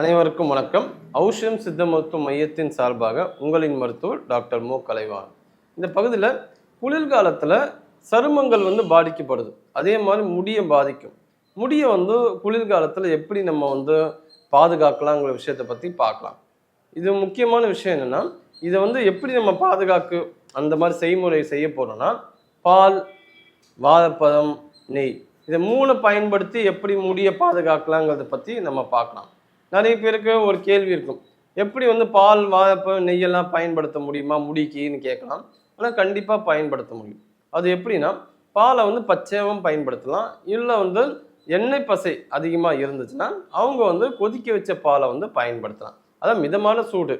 அனைவருக்கும் வணக்கம். ஔஷதம் சித்த மருத்துவ மையத்தின் சார்பாக உங்களின் மருத்துவர் டாக்டர் மு. கலைவான் இந்த பகுதியில் குளிர்காலத்தில் சருமங்கள் வந்து பாதிக்கப்படுது. அதே மாதிரி முடியை பாதிக்கும். முடியை வந்து குளிர்காலத்தில் எப்படி நம்ம வந்து பாதுகாக்கலாங்கிற விஷயத்தை பற்றி பார்க்கலாம். இது முக்கியமான விஷயம் என்னென்னா இதை வந்து எப்படி நம்ம பாதுகாக்கு அந்த மாதிரி செய்முறை செய்ய போகிறோன்னா பால் வாழைப்பழம் நெய் இதை மூணு பயன்படுத்தி எப்படி முடியை பாதுகாக்கலாங்கிறத பற்றி நம்ம பார்க்கலாம். நிறைய பேருக்கு ஒரு கேள்வி இருக்கும். எப்படி வந்து பால் வாழைப்பழம் நெய்யெல்லாம் பயன்படுத்த முடியுமா? முடிக்கின்னு கேட்கலாம். ஆனால் கண்டிப்பாக பயன்படுத்த முடியும். அது எப்படின்னா பாலை வந்து பச்சையாகவும் பயன்படுத்தலாம். இல்லை வந்து எண்ணெய் பசை அதிகமாக இருந்துச்சுன்னா அவங்க வந்து கொதிக்க வச்ச பாலை வந்து பயன்படுத்தலாம். அதான் மிதமான சூடு.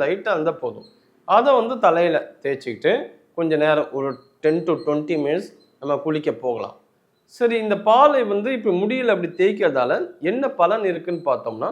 லைட்டாக இருந்தால் போதும். அதை வந்து தலையில் தேய்ச்சிக்கிட்டு கொஞ்சம் நேரம் ஒரு டென் டு டுவெண்ட்டி மினிட்ஸ் நம்ம குளிக்க போகலாம். சரி இந்த பாலை வந்து இப்போ முடியல அப்படி தேய்க்கிறதால என்ன பலன் இருக்குன்னு பார்த்தோம்னா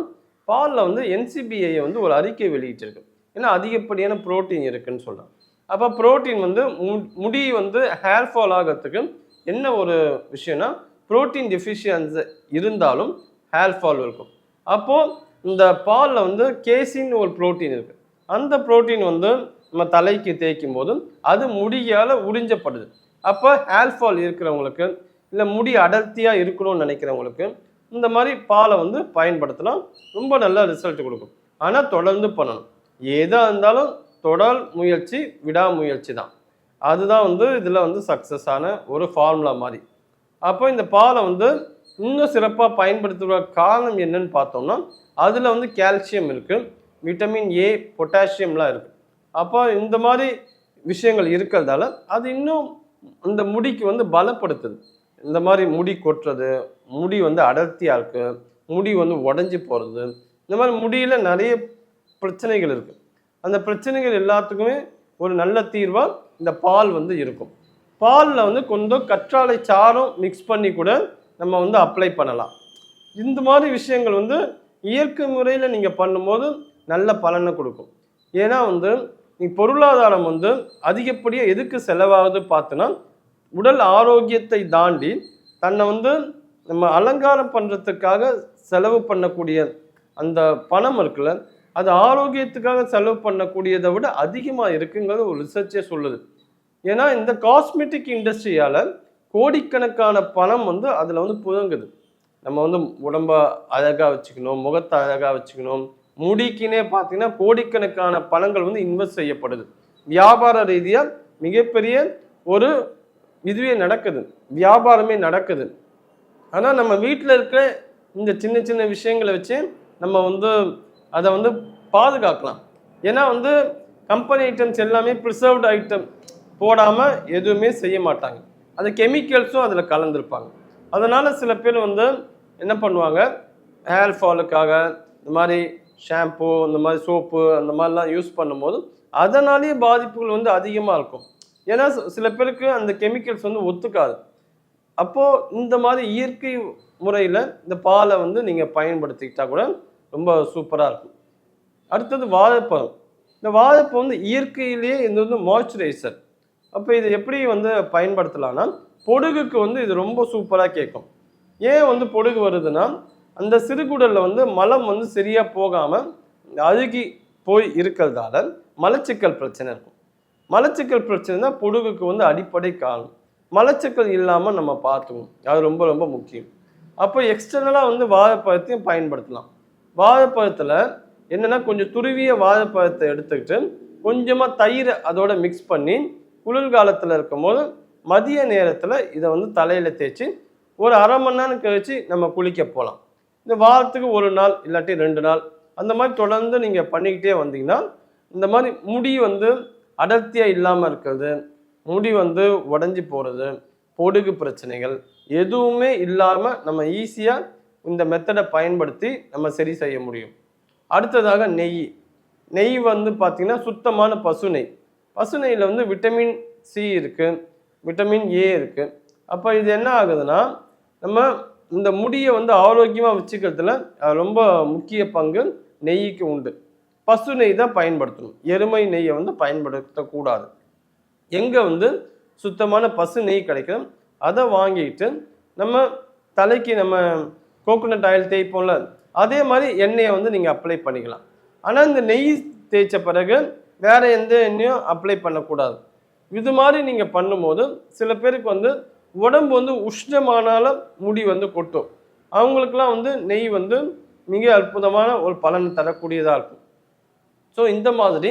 பாலில் வந்து என்சிபிஐ வந்து ஒரு அறிக்கை வெளியிட்டிருக்கு. ஏன்னா அதிகப்படியான புரோட்டீன் இருக்குன்னு சொல்கிறாங்க அப்போ ப்ரோட்டீன் வந்து மு- முடி வந்து ஹேர் ஃபால் ஆகிறதுக்கு என்ன ஒரு விஷயம்னா புரோட்டீன் டெஃபிஷியன்ஸ் இருந்தாலும் ஹேர் ஃபால் இருக்கும். அப்போது இந்த பாலில் வந்து கேசின்னு ஒரு புரோட்டீன் இருக்குது அந்த புரோட்டீன் வந்து நம்ம தலைக்கு தேய்க்கும் போது அது முடியால் உறிஞ்சப்படுது. அப்போ ஹேர் ஃபால் இருக்கிறவங்களுக்கு இல்லை முடி அடர்த்தியாக இருக்கணும்னு நினைக்கிறவங்களுக்கு இந்த மாதிரி பாலை வந்து பயன்படுத்தலாம் ரொம்ப நல்ல ரிசல்ட் கொடுக்கும். ஆனால் தொடர்ந்து பண்ணணும். எதாக இருந்தாலும் தொடர் முயற்சி விடாமுயற்சி தான். அதுதான் வந்து இதில் வந்து சக்ஸஸ் ஆன ஒரு ஃபார்முலா மாதிரி. அப்போ இந்த பாலை வந்து இன்னும் சிறப்பாக பயன்படுத்துகிற காரணம் என்னன்னு பார்த்தோம்னா அதில் வந்து கால்சியம் இருக்குது விட்டமின் ஏ பொட்டாசியம்லாம் இருக்குது அப்போ இந்த மாதிரி விஷயங்கள் இருக்கிறதால அது இன்னும் அந்த முடிக்கு வந்து பலப்படுத்துது. இந்த மாதிரி முடி கொட்டுறது முடி வந்து அடர்த்தியாக இருக்கு முடி வந்து உடஞ்சி போகிறது இந்த மாதிரி முடியில் நிறைய பிரச்சனைகள் இருக்குது அந்த பிரச்சனைகள் எல்லாத்துக்குமே ஒரு நல்ல தீர்வாக இந்த பால் வந்து இருக்கும். பாலில் வந்து கொஞ்சம் கற்றாழை சாறும் மிக்ஸ் பண்ணி கூட நம்ம வந்து அப்ளை பண்ணலாம். இந்த மாதிரி விஷயங்கள் வந்து இயற்கை முறையில் நீங்கள் பண்ணும்போது நல்ல பலனை கொடுக்கும். ஏன்னா வந்து நீ பொருளாதாரம் வந்து அதிகப்படியாக எதுக்கு செலவாகுது பார்த்தோன்னா உடல் ஆரோக்கியத்தை தாண்டி தன்னை வந்து நம்ம அலங்காரம் பண்ணுறதுக்காக செலவு பண்ணக்கூடிய அந்த பணம் இருக்குல்ல அது ஆரோக்கியத்துக்காக செலவு பண்ணக்கூடியதை விட அதிகமாக இருக்குங்கிறது ஒரு ரிசர்ச்சே சொல்லுது. ஏன்னா இந்த காஸ்மெட்டிக் இண்டஸ்ட்ரியால் கோடிக்கணக்கான பணம் வந்து அதில் வந்து புதங்குது. நம்ம வந்து உடம்ப அழகாக வச்சுக்கணும் முகத்தை அழகாக வச்சுக்கணும். முடிக்குனே பார்த்தீங்கன்னா கோடிக்கணக்கான பணங்கள் வந்து இன்வெஸ்ட் செய்யப்படுது. வியாபார ரீதியாக மிகப்பெரிய ஒரு இதுவே நடக்குது. வியாபாரமே நடக்குது. ஆனால் நம்ம வீட்டில் இருக்கிற இந்த சின்ன சின்ன விஷயங்களை வச்சு நம்ம வந்து அதை வந்து பாதுகாக்கலாம். ஏன்னா வந்து கம்பெனி ஐட்டம்ஸ் எல்லாமே ப்ரிசர்வ்டு ஐட்டம் போடாமல் எதுவுமே செய்ய மாட்டாங்க. அது கெமிக்கல்ஸும் அதில் கலந்துருப்பாங்க. அதனால் சில பேர் வந்து என்ன பண்ணுவாங்க? ஹேர் ஃபாலுக்காக இந்த மாதிரி ஷாம்பு இந்த மாதிரி சோப்பு அந்த மாதிரிலாம் யூஸ் பண்ணும்போது அதனாலேயே பாதிப்புகள் வந்து அதிகமாக இருக்கும். ஏன்னா சில பேருக்கு அந்த கெமிக்கல்ஸ் வந்து ஒத்துக்காது. அப்போது இந்த மாதிரி இயற்கை முறையில் இந்த பாலை வந்து நீங்கள் பயன்படுத்திக்கிட்டா கூட ரொம்ப சூப்பராக இருக்கும். அடுத்தது வாழைப்பழம். இந்த வாழைப்பழம் வந்து இயற்கையிலேயே இது வந்து மாய்ஸ்சரைசர் அப்போ இது எப்படி வந்து பயன்படுத்தலாம்னா பொடுகுக்கு வந்து இது ரொம்ப சூப்பராக கேட்கும் ஏன் வந்து பொடுகு வருதுன்னா அந்த சிறுகுடலில் வந்து மலம் வந்து சரியாக போகாமல் அழுகி போய் இருக்கிறதால மலச்சிக்கல் பிரச்சனை இருக்கும். மலச்சிக்கல் பிரச்சனை தான் பொடுகுக்கு வந்து அடிப்படை காரணம். மலச்சிக்கல் இல்லாமல் நம்ம பார்த்துக்கணும். அது ரொம்ப ரொம்ப முக்கியம். அப்போ எக்ஸ்டர்னலாக வந்து வாழைப்பழத்தையும் பயன்படுத்தலாம். வாழைப்பழத்தில் என்னென்னா கொஞ்சம் துருவிய வாழைப்பழத்தை எடுத்துக்கிட்டு கொஞ்சமாக தயிரை அதோட மிக்ஸ் பண்ணி குளிர்காலத்தில் இருக்கும்போது மதிய நேரத்தில் இதை வந்து தலையில் தேய்ச்சி ஒரு அரை மணி நேரம் கழிச்சு நம்ம குளிக்க போகலாம். இந்த வாரத்துக்கு ஒரு நாள் இல்லாட்டி ரெண்டு நாள். அந்த மாதிரி தொடர்ந்து நீங்கள் பண்ணிக்கிட்டே வந்தீங்கன்னா இந்த மாதிரி முடி வந்து அடர்த்தியாக இல்லாமல் இருக்கிறது முடி வந்து உடஞ்சி போகிறது பொடுகு பிரச்சனைகள் எதுவுமே இல்லாமல் நம்ம ஈஸியாக இந்த மெத்தடை பயன்படுத்தி நம்ம சரி செய்ய முடியும். அடுத்ததாக நெய். நெய் வந்து பார்த்திங்கன்னா சுத்தமான பசு நெய். பசு நெய்யில் வந்து விட்டமின் சி இருக்குது விட்டமின் ஏ இருக்குது அப்போ இது என்ன ஆகுதுன்னா நம்ம இந்த முடியை வந்து ஆரோக்கியமாக வச்சுக்கிறதுல ரொம்ப முக்கிய பங்கு நெய்க்கு உண்டு. பசு நெய் தான் பயன்படுத்தணும். எருமை நெய்யை வந்து பயன்படுத்தக்கூடாது. எங்கே வந்து சுத்தமான பசு நெய் கிடைக்கும் அதை வாங்கிட்டு நம்ம தலைக்கு நம்ம கோகோனட் ஆயில் தேய்ப்போம்ல அதே மாதிரி எண்ணெயை வந்து நீங்கள் அப்ளை பண்ணிக்கலாம். ஆனால் இந்த நெய் தேய்ச்ச பிறகு வேறு எந்த எண்ணெயும் அப்ளை பண்ணக்கூடாது. இது மாதிரி நீங்கள் பண்ணும்போது சில பேருக்கு வந்து உடம்பு வந்து உஷ்ணமானால முடி வந்து கொட்டும். அவங்களுக்குலாம் வந்து நெய் வந்து மிக அற்புதமான ஒரு பலன் தரக்கூடியதாக இருக்கும். ஸோ இந்த மாதிரி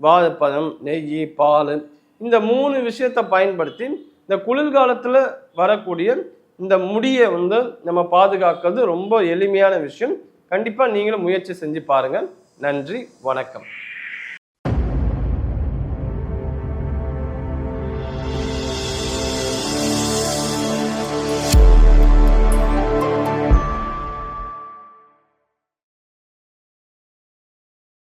வாழைப்பழம் நெய் பால் இந்த மூணு விஷயத்தை பயன்படுத்தி இந்த குளிர்காலத்தில் வரக்கூடிய இந்த முடியை வந்து நம்ம பாதுகாக்கிறது ரொம்ப எளிமையான விஷயம். கண்டிப்பாக நீங்களும் முயற்சி செஞ்சு பாருங்கள் நன்றி வணக்கம்.